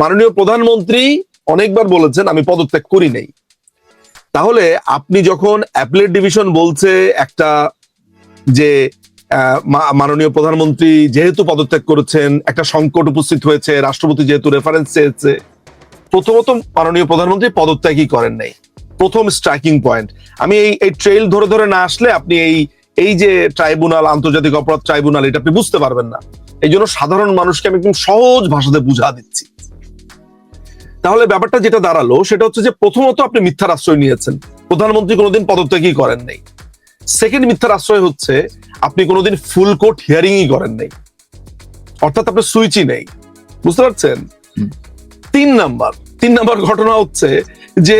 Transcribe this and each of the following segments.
মাননীয় প্রধানমন্ত্রী অনেকবার বলেছেন, আমি পদত্যাগ করি নাই। তাহলে আপনি যখন অ্যাপলেট ডিভিশন বলছে একটা যে মাননীয় প্রধানমন্ত্রী যেহেতু পদত্যাগ করেছেন, একটা সংকট উপস্থিত হয়েছে, রাষ্ট্রপতি যেহেতু রেফারেন্স চেয়েছে, প্রথমত মাননীয় প্রধানমন্ত্রী পদত্যাগই করেন নাই। প্রথম স্ট্রাইকিং পয়েন্ট আমি এই এই ট্রেল ধরে ধরে না আসলে আপনি এই এই যে ট্রাইব্যুনাল আন্তর্জাতিক অপরাধ ট্রাইব্যুনাল এটা আপনি বুঝতে পারবেন না। এই জন্য সাধারণ মানুষকে আমি একদম সহজ ভাষাতে বুঝা দিচ্ছি। তাহলে ব্যাপারটা যেটা দাঁড়াল সেটা হচ্ছে যে প্রথমত আপনি মিথ্যার আশ্রয় নিয়েছেন। প্রধানমন্ত্রী কোনোদিন পদত্যাগই করেন নাই। সেকেন্ড মিথ্যার আশ্রয় হচ্ছে আপনি কোনোদিন ফুল কোর্ট হিয়ারিংই করেন নাই। অর্থাৎ আপনার সুইচই নেই। বুঝতে পারছেন? তিন নাম্বার তিন নাম্বার ঘটনা হচ্ছে যে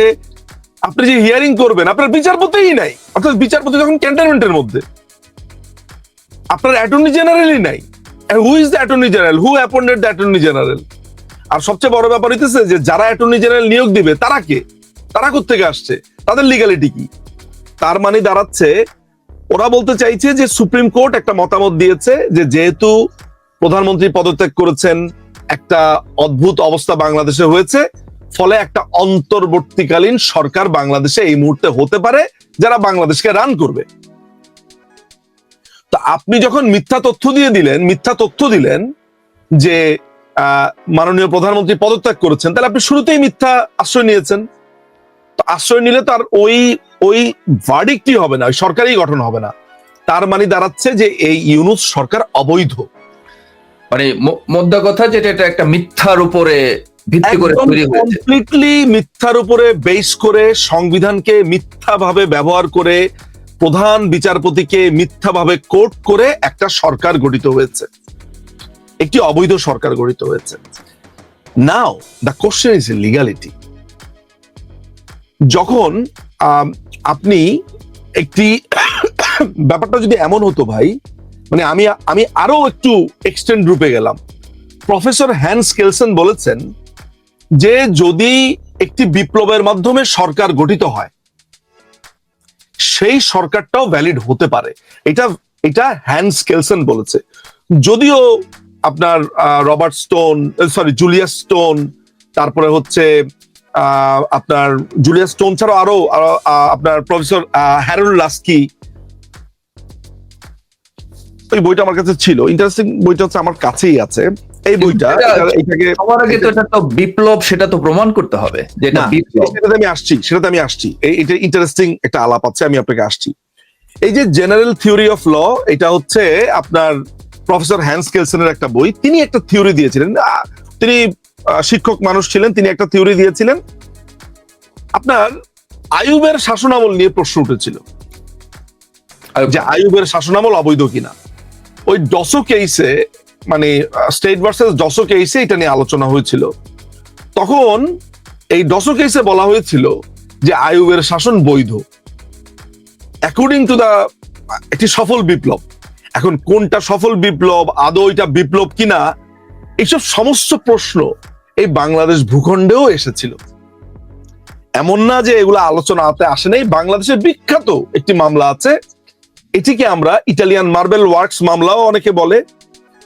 আপনি যে হিয়ারিং করবেন আপনার বিচারপতিই নাই। অর্থাৎ বিচারপতি যখন ক্যান্টনমেন্টের মধ্যে আপনার অ্যাটর্নি জেনারেলই নাই। Who is the attorney general who appointed the attorney general আর সবচেয়ে বড় ব্যাপার হইতেছে যে যারা অ্যাটর্নি জেনারেল নিয়োগ দিবে, তারা কে? তারা থেকে আসছে? তাদের লিগালিটি কি? তার মানে দাঁড়াচ্ছে, ওরা বলতে চাইছে যে সুপ্রিম কোর্ট একটা মতামত দিয়েছে যে যেহেতু প্রধানমন্ত্রী পদত্যাগ করেছেন, একটা অদ্ভুত অবস্থা বাংলাদেশে হয়েছে, ফলে একটা অন্তর্বর্তীকালীন সরকার বাংলাদেশে এই মুহূর্তে হতে পারে, যারা বাংলাদেশকে রান করবে। তো আপনি যখন মিথ্যা তথ্য দিয়ে দিলেন, মিথ্যা তথ্য দিলেন যে মাননীয় প্রধানমন্ত্রী পদত্যাগ করেছেন। তাহলে আপনি শুরুতেই মিথ্যা আশ্রয় নিয়েছেন। তো আশ্রয় নিলে তার ওই ওই ভার্ডিকটি হবে না ওই সরকারি গঠন হবে না। তার মানে দাঁড়াচ্ছে যে এই ইউনুস সরকার অবৈধ। মানে মোদ্দা কথা যেটা এটা একটা মিথ্যার উপরে ভিত্তি করে তৈরি হয়েছে। কমপ্লিটলি মিথ্যার উপরে বেস করে সংবিধানকে মিথ্যাভাবে ব্যবহার করে প্রধান বিচারপতিকে মিথ্যাভাবে কোর্ট করে একটা সরকার গঠিত হয়েছে। একটি অবৈধ সরকার গঠিত হয়েছে। Now the question is legality যখন আপনি একটি ব্যাপারটা যদি এমন হতো ভাই মানে আমি আমি আরও একটু এক্সটেন্ড রূপে গেলাম। প্রফেসর হ্যান্স কেলসন বলেছেন যে যদি একটি বিপ্লবের মাধ্যমে সরকার গঠিত হয়, সেই সরকারটাও ভ্যালিড হতে পারে। এটা এটা হ্যান্স কেলসন বলেছে। যদিও আপনার Robert Stone sorry Julius Stone তারপরে হচ্ছে আপনার জুলিয়াস স্টোন ছাড়াও আরও আরও, আপনার প্রফেসর হ্যারোল লাস্কি। ওই বইটা আমার কাছে ছিল। ইন্টারেস্টিং বইটা হচ্ছে আমার কাছেই আছে। এই বইটা এটা- এটা- এটাকে সবার আগে তো এটা তো বিপ্লব সেটা তো প্রমাণ করতে হবে যে এটা বিপ্লব। সেটাতে আমি আসছি সেটাতে আমি আসছি। এই- এটা ইন্টারেস্টিং একটা আলাপ আছে আমি আপনাকে আসছি। এই যে জেনারেল থিওরি অফ ল এটা হচ্ছে আপনার প্রফেসর হ্যান্স কেলসনের একটা বই। তিনি একটা থিওরি দিয়েছিলেন। তিনি শিক্ষক মানুষ ছিলেন তিনি একটা থিওরি দিয়েছিলেন। আপনার আয়ুবের শাসনামল নিয়ে প্রশ্ন উঠেছিল। যে আয়ুবের শাসনামল অবৈধ কিনা। ওই ডসো কেইসে মানে স্টেট ভার্সেস ডসো কেসে এটা নিয়ে আলোচনা হয়েছিল। তখন এই ডসো কেইসে বলা হয়েছিল যে আয়ুবের শাসন বৈধ। অ্যাকর্ডিং টু দা একটি সফল বিপ্লব। এখন কোনটা সফল বিপ্লব, আদৌ এটা বিপ্লব কিনা, এইসব সমস্ত প্রশ্ন এই বাংলাদেশ ভূখণ্ডেও এসেছিল। এমন না যে এগুলো আলোচনাতে আসে নাই, বাংলাদেশের বিখ্যাত একটি মামলা আছে। এটিকে আমরা ইটালিয়ান মার্বেল ওয়ার্কস মামলাও অনেকে বলে।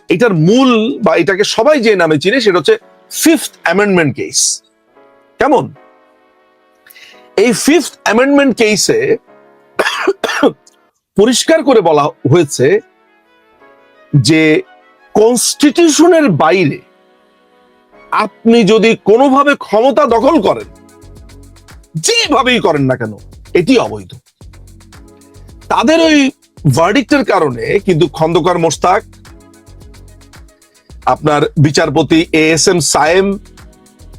এটার মূল বা এটাকে সবাই যে নামে চিনে, সেটা হচ্ছে ফিফথ অ্যামেন্ডমেন্ট কেস। কেমন? এই ফিফথ অ্যামেন্ডমেন্ট কেসে পরিষ্কার করে বলা হয়েছে যে কনস্টিটিউশনের বাইরে আপনি যদি কোনোভাবে ক্ষমতা দখল করেন, যেভাবেই করেন না কেন, এটি অবৈধ। তাদের ওই ভার্ডিক্টের কারণে কিন্তু খন্দকার মোস্তাক আপনার বিচারপতি এ এস এম সায়েম,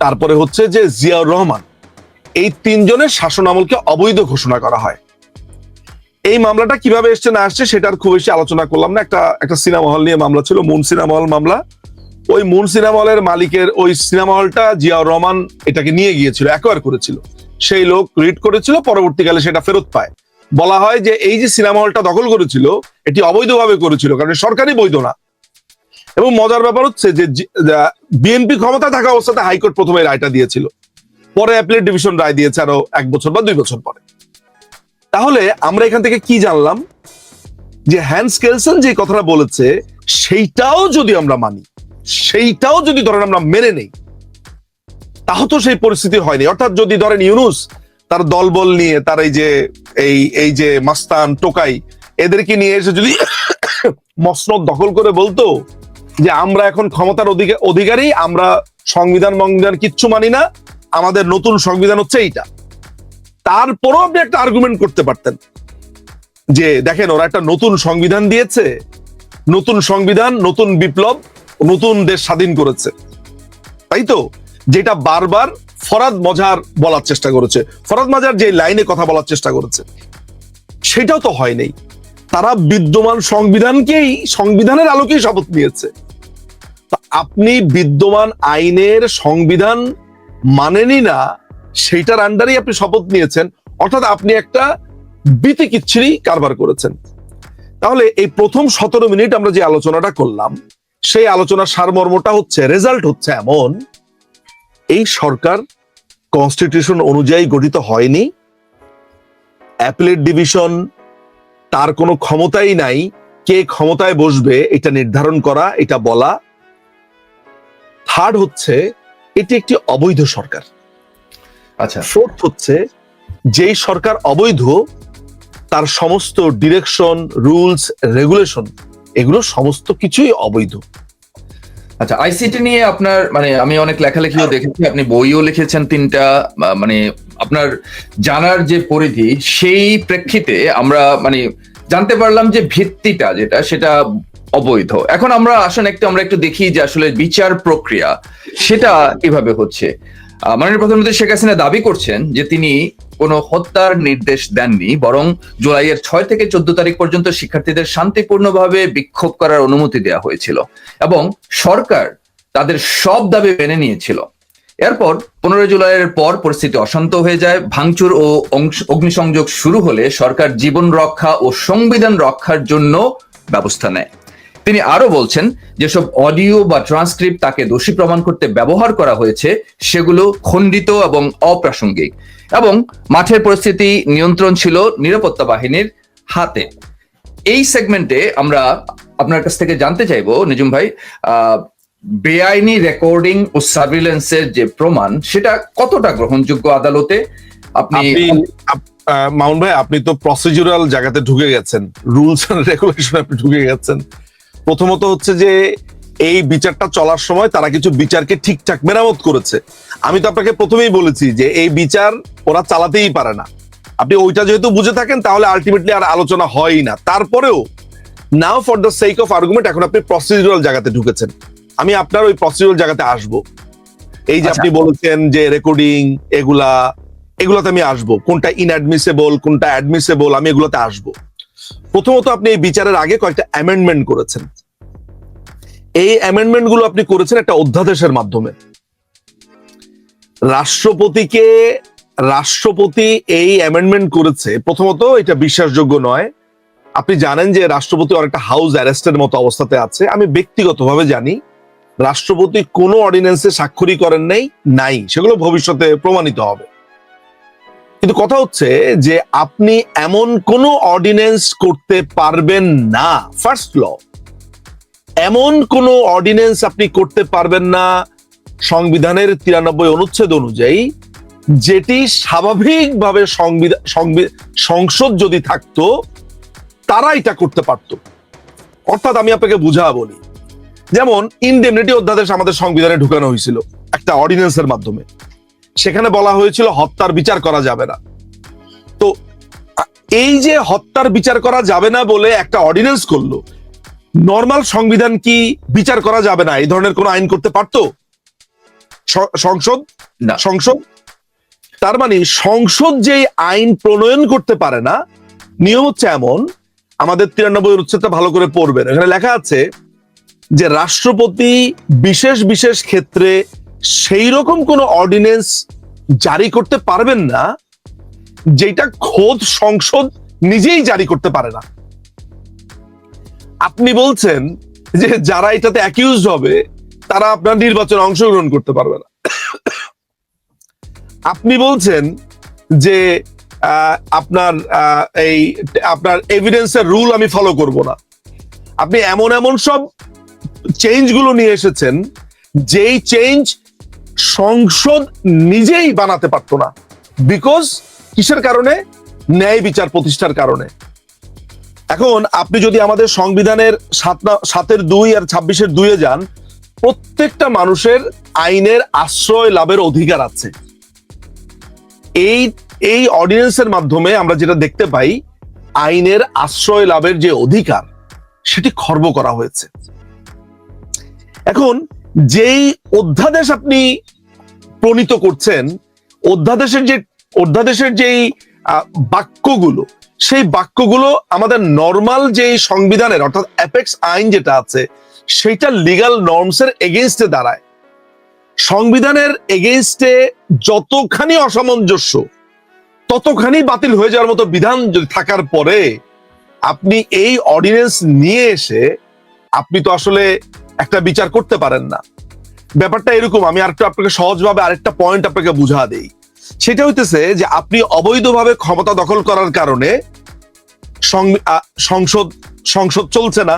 তারপরে হচ্ছে যে জিয়াউর রহমান, এই তিনজনের শাসন আমলকে অবৈধ ঘোষণা করা হয়। এই মামলাটা কীভাবে এসছে না আসছে সেটার খুব বেশি আলোচনা করলাম না। একটা একটা সিনেমা হল নিয়ে মামলা ছিল, মুন সিনেমা হল মামলা। ওই মুন সিনেমা হলের মালিকের ওই সিনেমা হলটা জিয়াউর রহমান এটাকে নিয়ে গিয়েছিল অ্যাকোয়ার করেছিল। সেই লোক রিড করেছিল, পরবর্তীকালে সেটা ফেরত পায়। বলা হয় যে এই যে সিনেমা হলটা দখল করেছিল, এটি অবৈধভাবে করেছিল, কারণ সরকারি বৈধ না। এবং মজার ব্যাপার হচ্ছে যে বিএনপি ক্ষমতা থাকা অবস্থাতে হাইকোর্ট প্রথমে রায়টা দিয়েছিল। পরে অ্যাপিলেট ডিভিশন রায় দিয়েছে আরও এক বছর বা দুই বছর পরে। তাহলে আমরা এখান থেকে কি জানলাম? যে হ্যান্স কেলসন যে কথাটা বলেছে, সেইটাও যদি আমরা মানি, সেইটাও যদি ধরেন আমরা মেনে নেই তাও তো সেই পরিস্থিতি হয়নি। অর্থাৎ যদি ধরেন ইউনুস তার দলবল নিয়ে, তার এই যে, এই এই যে মাস্তান, টোকাই, এদেরকে নিয়ে এসে যদি মসনদ দখল করে বলতো যে আমরা এখন ক্ষমতার অধিকারী, আমরা সংবিধান মংবিধান কিচ্ছু মানি না, আমাদের নতুন সংবিধান হচ্ছে এইটা। তারপরও আপনি একটা আর্গুমেন্ট করতে পারতেন। যে দেখেন, ওরা একটা নতুন সংবিধান দিয়েছে, নতুন সংবিধান, নতুন বিপ্লব, নতুন দেশ স্বাধীন করেছে। তাই তো? যেটা বারবার ফরাদ মজার বলার চেষ্টা করেছে। ফরাদ মজার যে লাইনে কথা বলার চেষ্টা করেছে, সেটাও তো হয়নি তারা বিদ্যমান সংবিধানকেই, সংবিধানের আলোকেই শপথ নিয়েছে। আপনি বিদ্যমান আইনের সংবিধান মানেনি না সেইটার আন্ডারেই আপনি শপথ নিয়েছেন। অর্থাৎ আপনি একটা বিতিকিচ্ছিরি কারবার করেছেন। তাহলে এই প্রথম সতেরো মিনিট আমরা যে আলোচনাটা করলাম, সেই আলোচনার সারমর্মটা হচ্ছে রেজাল্ট হচ্ছে এমন, এই সরকার কনস্টিটিউশন অনুযায়ী গঠিত হয়নি। অ্যাপিলেট ডিভিশন তার কোনো ক্ষমতাই নাই। কে ক্ষমতায় বসবে, এটা নির্ধারণ করা, এটা বলা। থার্ড হচ্ছে, এটি একটি অবৈধ সরকার। আচ্ছা। ফোর্থ হচ্ছে যেই সরকার অবৈধ তার সমস্ত ডিরেকশন রুলস রেগুলেশন এগুলো সমস্ত কিছুই অবৈধ। আচ্ছা আইসিটি নিয়ে আপনার মানে আমি অনেক লেখালেখিও দেখেছি আপনি বইও লিখেছেন তিনটা মানে আপনার জানার যে পরিধি সেই প্রেক্ষিতে আমরা মানে জানতে পারলাম যে ভিত্তিটা যেটা সেটা অবৈধ। এখন আমরা, আসেন একটু, আমরা একটু দেখি যে আসলে বিচার প্রক্রিয়া সেটা কীভাবে হচ্ছে। মাননীয় প্রধানমন্ত্রী শেখ হাসিনা দাবি করছেন যে তিনি কোনো হত্যার নির্দেশ দেননি, বরং জুলাইয়ের ছয় থেকে চোদ্দ তারিখ পর্যন্ত শিক্ষার্থীদের শান্তিপূর্ণভাবে বিক্ষোভ করার অনুমতি দেওয়া হয়েছিল এবং সরকার তাদের সব দাবি মেনে নিয়েছিল। এরপর পনেরোই জুলাইয়ের পর পরিস্থিতি অশান্ত হয়ে যায়, ভাঙচুর ও অগ্নিসংযোগ শুরু হলে সরকার জীবন রক্ষা ও সংবিধান রক্ষার জন্য ব্যবস্থা নেয়। তিনি আরও বলছেন, যেসব অডিও বা ট্রান্সক্রিপ্ট তাকে দোষী প্রমাণ করতে ব্যবহার করা হয়েছে, সেগুলো খণ্ডিত এবং অপ্রাসঙ্গিক এবং মাঠের পরিস্থিতি নিয়ন্ত্রণ ছিল নিরাপত্তা বাহিনীর হাতে। এই সেগমেন্টে আমরা আপনার কাছ থেকে জানতে চাইব নিজুম ভাই বেআইনি রেকর্ডিং ও সার্ভিলেন্সের যে প্রমাণ, সেটা কতটা গ্রহণযোগ্য আদালতে? আপনি মামুন ভাই, আপনি তো প্রসিডিউরাল জায়গাতে ঢুকে গেছেন। রুলস এন্ড রেগুলেশন আপনি ঢুকে গেছেন। প্রথমত হচ্ছে যে এই বিচারটা চলার সময় তারা কিছু বিচারকে ঠিকঠাক মেরামত করেছে। আমি তো আপনাকে প্রথমেই বলেছি যে এই বিচার ওরা চালাতেই পারে না। আপনি ওইটা যেহেতু বুঝে থাকেন তাহলে আলটিমেটলি আর আলোচনা হয়ই না। তারপরেও now for the sake of argument এখন আপনি প্রসিডিউরাল জায়গাতে ঢুকেছেন। আমি আপনার ওই প্রসিডিউরাল জায়গাতে আসব। এই যে আচ্ছা। আপনি বলেছেন যে রেকর্ডিং এগুলা এগুলোতে আমি আসব। কোনটা ইনঅ্যাডমিসেবল কোনটা অ্যাডমিসেবল আমি এগুলোতে আসব। প্রথমত আপনি এই বিচারের আগে কয়েকটা অ্যামেন্ডমেন্ট করেছেন। এই অ্যামেন্ডমেন্টগুলো আপনি করেছেন একটা অধ্যাদেশের মাধ্যমে। রাষ্ট্রপতিকে, রাষ্ট্রপতি এই অ্যামেন্ডমেন্ট করেছে, প্রথমত এটা বিশ্বাসযোগ্য নয়। আপনি জানেন যে রাষ্ট্রপতি অনেকটা হাউস অ্যারেস্টের মতো অবস্থাতে আছে। আমি ব্যক্তিগতভাবে জানি, রাষ্ট্রপতি কোনো অর্ডিন্যান্সে স্বাক্ষরই করেন নাই নাই। সেগুলো ভবিষ্যতে প্রমাণিত হবে। কিন্তু কথা হচ্ছে যে আপনি এমন কোন অর্ডিন্যান্স করতে পারবেন না। ফার্স্ট ল এমন কোন অর্ডিন্যান্স আপনি করতে পারবেন না সংবিধানের তিরানব্বই অনুচ্ছেদ অনুযায়ী, যেটি স্বাভাবিকভাবে সংবিধান সংবি- সংসদ যদি থাকতো, তারা এটা করতে পারতো। অর্থাৎ আমি আপনাকে বুঝা বলি যেমন ইনডেমনিটি অধ্যাদেশ আমাদের সংবিধানে ঢুকানো হয়েছিল একটা অর্ডিনেন্সের মাধ্যমে। সেখানে বলা হয়েছিল হত্যার বিচার করা যাবে না। তো এই যে হত্যার বিচার করা যাবে না বলে একটা অর্ডিন্যান্স করল নর্মাল সংবিধান কি বিচার করা যাবে না? এই ধরনের কোন আইন করতে পারতো? সংসদ? না। সংসদ? তার মানে সংসদ যে আইন প্রণয়ন করতে পারে না নিয়ম হচ্ছে এমন আমাদের তিরানব্বই অনুচ্ছেদটা ভালো করে পড়বেন। এখানে লেখা আছে যে রাষ্ট্রপতি বিশেষ বিশেষ ক্ষেত্রে সেই রকম কোন অর্ডিনেন্স জারি করতে পারবেন না, যেটা খোদ সংসদ নিজেই জারি করতে পারে না। আপনি বলছেন যে যারা এটাতে অ্যাকিউজ হবে, তারা আপনার নির্বাচনে অংশগ্রহণ করতে পারবে না। আপনি বলছেন যে আপনার এই, আপনার এভিডেন্সের রুল আমি ফলো করব না। আপনি এমন এমন সব চেঞ্জগুলো নিয়ে এসেছেন, যেই চেঞ্জ সংসদ নিজেই বানাতে পারতো না। বিকজ কিসের কারণে? ন্যায় বিচার প্রতিষ্ঠার কারণে। এখন আপনি যদি আমাদের সংবিধানের সাত সাতের দুই আর ছাব্বিশের দুইয়ে যান, প্রত্যেকটা মানুষের আইনের আশ্রয় লাভের অধিকার আছে। এই এই অর্ডিনেন্সের মাধ্যমে আমরা যেটা দেখতে পাই, আইনের আশ্রয় লাভের যে অধিকার, সেটি খর্ব করা হয়েছে। এখন যেই অধ্যাদেশ আপনি প্রণীত করছেন, অধ্যাদেশের যে অধ্যাদেশের যেই বাক্যগুলো, সেই বাক্যগুলো আমাদের নর্মাল যে সংবিধানের, অর্থাৎ অ্যাপেক্স আইন যেটা আছে সেটা লিগাল নর্মসের এগেনস্টে দাঁড়ায়। সংবিধানের এগেনস্টে যতখানি অসামঞ্জস্য, ততখানি বাতিল হয়ে যাওয়ার মতো বিধান যদি থাকার পরে, আপনি এই অর্ডিনেন্স নিয়ে এসে, আপনি তো আসলে একটা বিচার করতে পারেন না। ব্যাপারটা এরকম, আমি আরেকটু আপনাকে সহজভাবে আরেকটা পয়েন্ট আপনাকে বুঝা দেই। সেটা হইতেছে যে আপনি অবৈধভাবে ক্ষমতা দখল করার কারণে সংসদ সংসদ চলছে না।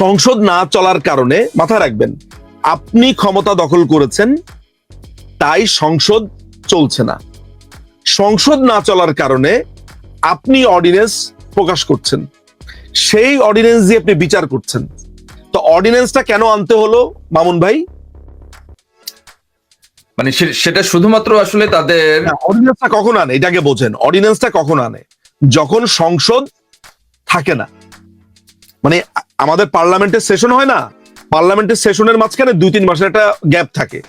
সংসদ না চলার কারণে, মাথায় রাখবেন, আপনি ক্ষমতা দখল করেছেন, তাই সংসদ চলছে না। সংসদ না চলার কারণে আপনি অর্ডিনেন্স প্রকাশ করছেন। সেই অর্ডিনেন্স দিয়ে আপনি বিচার করছেন। তো অর্ডিনেন্সটা কেন আনতে হলো মামুন ভাই? মানে সেটা শুধুমাত্র আসলে তাদের অর্ডিনেন্সটা কখন আনে? এটাকে বোঝেন। অর্ডিনেন্সটা কখন আনে? যখন সংসদ থাকে না। মানে আমাদের পার্লামেন্টের সেশন হয় না? পার্লামেন্টের সেশনের মাঝখানে দুই তিন মাসের একটা গ্যাপ থাকে।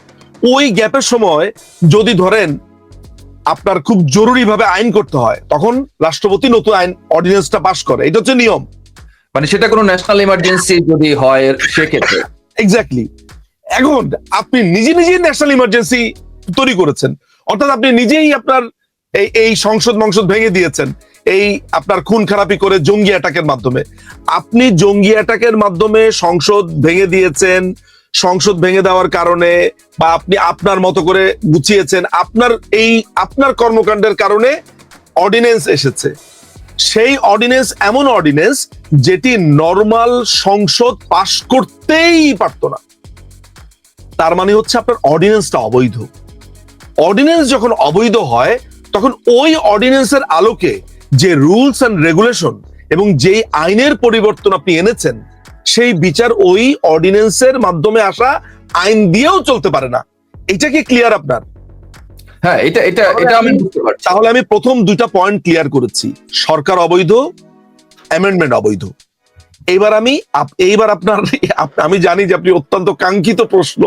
ওই গ্যাপের সময় যদি ধরেন আপনার খুব জরুরিভাবে আইন করতে হয় তখন রাষ্ট্রপতি নতুন আইন অর্ডিনেন্সটা পাশ করে। এটা হচ্ছে নিয়ম। মানে সেটা কোনো ন্যাশনাল ইমার্জেন্সি যদি হয় সেক্ষেত্রে। এক্স্যাক্টলি এখন আপনি নিজে নিজেই ন্যাশনাল ইমার্জেন্সি তৈরি করেছেন। অর্থাৎ আপনি নিজেই আপনার এই এই সংসদ মংসদ ভেঙে দিয়েছেন। এই আপনার খুন খারাপি করে জঙ্গি অ্যাটাকের মাধ্যমে। আপনি জঙ্গি অ্যাটাকের মাধ্যমে সংসদ ভেঙে দিয়েছেন। সংসদ ভেঙে দেওয়ার কারণে বা আপনি আপনার মতো করে গুছিয়েছেন। আপনার এই, আপনার কর্মকাণ্ডের কারণে অর্ডিনেন্স এসেছে। সেই অর্ডিনেন্স এমন অর্ডিনেন্স যেটি নর্মাল সংসদ পাশ করতেই পারতো না। তার মানে হচ্ছে আপনার অর্ডিনেন্সটা অবৈধ। অর্ডিনেন্স যখন অবৈধ হয়, তখন ওই অর্ডিনেন্সের আলোকে যে রুলস অ্যান্ড রেগুলেশন এবং যেই আইনের পরিবর্তন আপনি এনেছেন, সেই বিচার ওই অর্ডিনেন্সের মাধ্যমে আসা আইন দিয়েও চলতে পারে না। এটা কি ক্লিয়ার আপনার? হ্যাঁ এটা এটা এটা আমি বুঝতে পারছি। তাহলে আমি প্রথম দুইটা পয়েন্ট ক্লিয়ার করেছি। সরকার অবৈধ অ্যামেন্ডমেন্ট অবৈধ। এইবার আমি এইবার আপনার আমি জানি যে আপনি অত্যন্ত কাঙ্ক্ষিত প্রশ্ন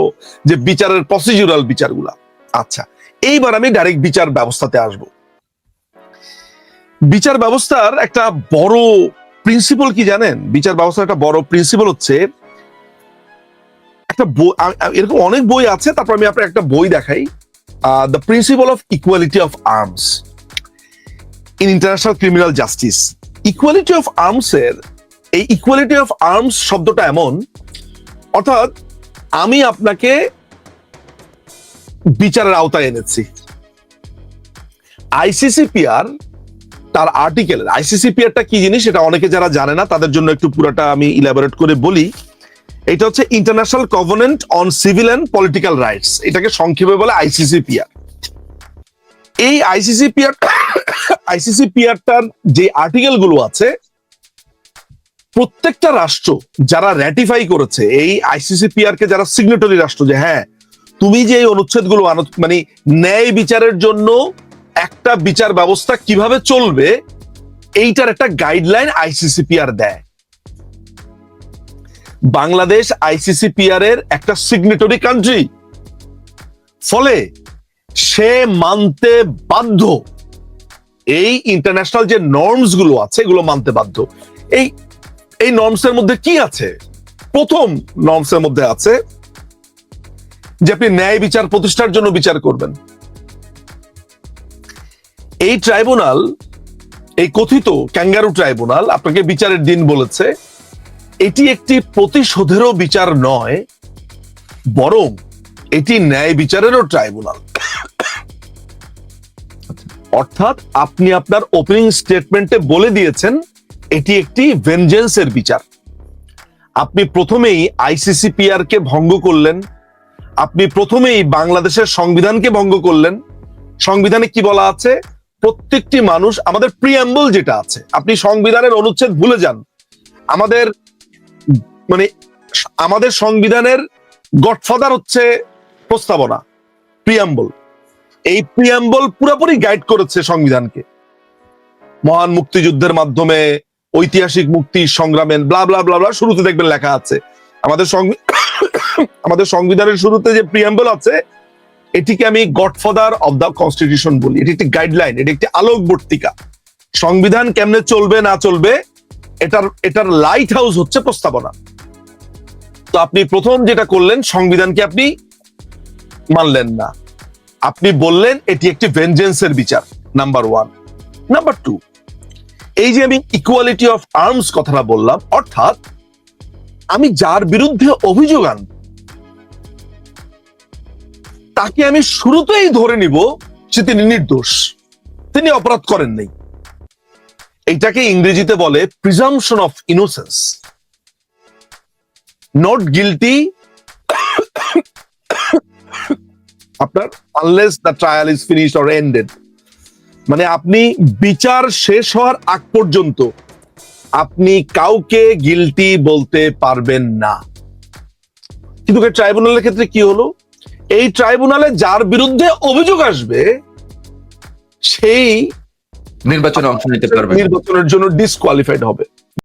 যে বিচারের প্রসিডিউরাল বিচারগুলা। আচ্ছা এইবার আমি ডাইরেক্ট বিচার ব্যবস্থাতে আসব। বিচার ব্যবস্থার একটা বড় প্রিন্সিপাল কি জানেন? বিচার ব্যবস্থার একটা বড় প্রিন্সিপাল হচ্ছে একটা বই এরকম অনেক বই আছে তারপর আমি আপনার একটা বই দেখাই। The principle of equality of arms in international criminal justice equality of arms এর, এই ইকুয়ালিটি অফ আর্মস শব্দটা এমন, অর্থাৎ আমি আপনাকে বিচারের আওতায় এনেছি। আইসিসিপিআর তার আর্টিকেল আর্টিকেলের আইসিসিপিআরটা কি জিনিস সেটা অনেকে যারা জানে না, তাদের জন্য একটু পুরোটা আমি ইলাবোরেট করে বলি। এটা হচ্ছে international covenant on civil and political rights এটাকে সংক্ষেপে বলে আইসিসিপিআর এই আইসিসিপিআর আইসিসিপিআরটার যে আর্টিকেলগুলো আছে, প্রত্যেকটা রাষ্ট্র যারা র্যাটিফাই করেছে, এই আইসিসিপিআর কে যারা সিগনেটরি রাষ্ট্র যে হ্যাঁ তুমি যে এই অনুচ্ছেদগুলো আনো মানে ন্যায় বিচারের জন্য একটা বিচার ব্যবস্থা কীভাবে চলবে, এইটার একটা গাইডলাইন আইসিসিপিআর দেয়। বাংলাদেশ আইসিসিপিআর এর একটা সিগনেটরি কান্ট্রি ফলে সে মানতে বাধ্য। এই ইন্টারন্যাশনাল যে নর্মসগুলো আছে, এগুলো মানতে বাধ্য। এই এই নর্মস এর মধ্যে কি আছে? প্রথম নর্মস এর মধ্যে আছে যে আপনি ন্যায় বিচার প্রতিষ্ঠার জন্য বিচার করবেন। এই ট্রাইব্যুনাল এই কথিত ক্যাঙ্গারু ট্রাইব্যুনাল আপনাকে বিচারের দিন বলেছে এটি একটি প্রতিশোধেরও বিচার নয়, বরং এটি ন্যায় বিচারেরও ট্রাইব্যুনাল। অর্থাৎ আপনি আপনার ওপেনিং স্টেটমেন্টে বলে দিয়েছেন, এটি একটি ভেঞ্জেন্সের বিচার। আপনি প্রথমেই আইসিসিপিআর কে ভঙ্গ করলেন, আপনি প্রথমেই বাংলাদেশের সংবিধানকে ভঙ্গ করলেন। সংবিধানে কি বলা আছে? প্রত্যেকটি মানুষ, আমাদের প্রিয়াম্বল যেটা আছে, আপনি সংবিধানের অনুচ্ছেদ ভুলে যান। আমাদের মানে আমাদের সংবিধানের গডফাদার হচ্ছে প্রস্তাবনা প্রিয়াম্বল এই প্রিয়াম্বল পুরোপুরি গাইড করেছে সংবিধানকে। মহান মুক্তিযুদ্ধের মাধ্যমে ঐতিহাসিক মুক্তি সংগ্রামের ব্লা ব্লা ব্লা ব্লা শুরুতে দেখবেন লেখা আছে। আমাদের আমাদের সংবিধানের শুরুতে যে প্রিয়াম্বল আছে, এটিকে আমি গডফাদার অব দ্য কনস্টিটিউশন বলি। এটি একটি গাইডলাইন এটি একটি আলোকবর্তিকা। সংবিধান কেমনে চলবে, না চলবে এটার এটার লাইট হাউস হচ্ছে প্রস্তাবনা। তো আপনি প্রথম যেটা করলেন, সংবিধানকে আপনি মানলেন না। আপনি বললেন এটি একটি ভেঞ্জেন্সের বিচার নাম্বার ওয়ান নাম্বার টু এই যে আমি ইকুয়ালিটি অফ আর্মস কথাটা বললাম, অর্থাৎ আমি যার বিরুদ্ধে অভিযোগ আনব, তাকে আমি শুরুতেই ধরে নিব যে তিনি নির্দোষ, তিনি অপরাধ করেন নাই। এইটাকে ইংরেজিতে বলে presumption of innocence not guilty আপনার unless the trial is finish or ended মানে আপনি বিচার শেষ হওয়ার আগ পর্যন্ত আপনি কাউকে গিলটি বলতে পারবেন না। কিন্তু ট্রাইব্যুনালের ক্ষেত্রে কি হলো? এই ট্রাইব্যুনালে যার বিরুদ্ধে অভিযোগ আসবে, সেই নির্বাচনে অংশ নিতে পারবে নির্বাচনের জন্য ডিসকোয়ালিফাইড হবে।